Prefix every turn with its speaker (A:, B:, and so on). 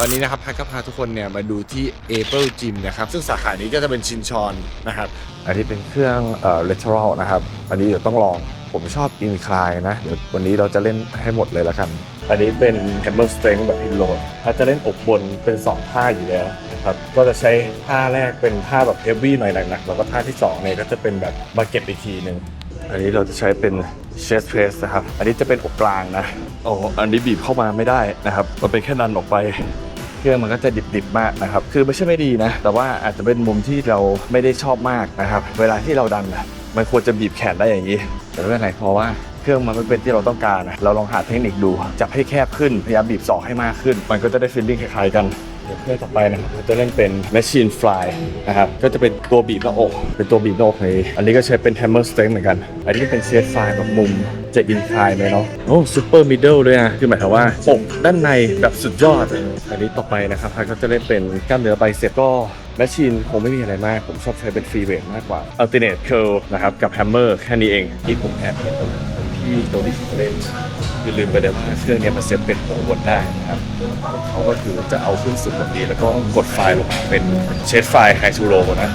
A: วันนี้นะครับพัดก็พาทุกคนเนี่ยมาดูที่ Apple Gym นะครับซึ่งสาขานี้ก็จะเป็นชินชอนนะครับอันนี้เป็นเครื่องเอ่อ lateral นะครับ อันนี้เดี๋ยวต้องลองผมชอบ incline นะ เดี๋ยววันนี้เราจะเล่นให้หมดเลยละกัน อันนี้เป็น hammer strength แบบ pin load ถ้าจะเล่นอบบนเป็น 2 ท่าอยู่แล้วนะครับ ก็จะใช้ท่าแรกเป็นท่าแบบ heavy หน่อยหนักๆ แล้วก็ท่าที่ 2 เนี่ยก็จะเป็นแบบ bucket อีกทีหนึ่งอันนี้เราจะใช้เป็น chest press นะครับ อันนี้จะเป็นอกกลางนะ โอ้ อันนี้บีบเข้ามาไม่ได้นะครับ มันเป็นแค่ดันออกไปเค รื่องมันก็จะดิบๆมากนะครับคือไม่ใช่ไม่ดีนะ แต่ว่าอาจจะเป็นมุมที่เราไม่ได้ชอบมากนะครับ เวลาที่เราดันอะมันควรจะบีบแขนได้อย่างนี้ แต่ไม่เป็นไรเพราะว่าเครื่องมันไม่เป็นที่เราต้องการนะเราลองหาเทคนิคดู จับให้แคบขึ้น พยายามบีบสอกให้มากขึ้น มันก็จะได้ฟีลลิ่งคล้ายๆกัน เดี๋ยวเครื่องต่อไปนะครับเราจะเล่นเป็น machine fly นะครับ ก็จะเป็นตัวบีบหน้าอก เป็นตัวบีบหน้าอกเลยอันนี้ก็ใช้เป็น hammer strength เหมือนกัน อันนี้เป็น set fly แบบมุมจะ incline ไหมเนาะ โอ้ super middle ด้วยอะคือหมายความว่าอกด้านในแบบสุดยอด อันนี้ต่อไปนะครับพัดก็จะเล่นเป็นกล้ามเนื้อไบเซ็ปก็แมชชีนคงไม่มีอะไรมาก ผมชอบใช้เป็นฟรีเวทมากกว่า alternate curl นะครับกับ hammer แค่นี้เองที่ผมแอบเห็นตรง ที่ตัวที่ผมเล่นคือลืมไปเลยว่าเครื่องนี้มันเซ็ตเป็นตัวบนได้นะครับเขาก็คือจะเอาขึ้นสุดแบบนี้แล้วก็กดไฟล์ลงมาเป็นเชดไฟล์ไฮทูโรนะ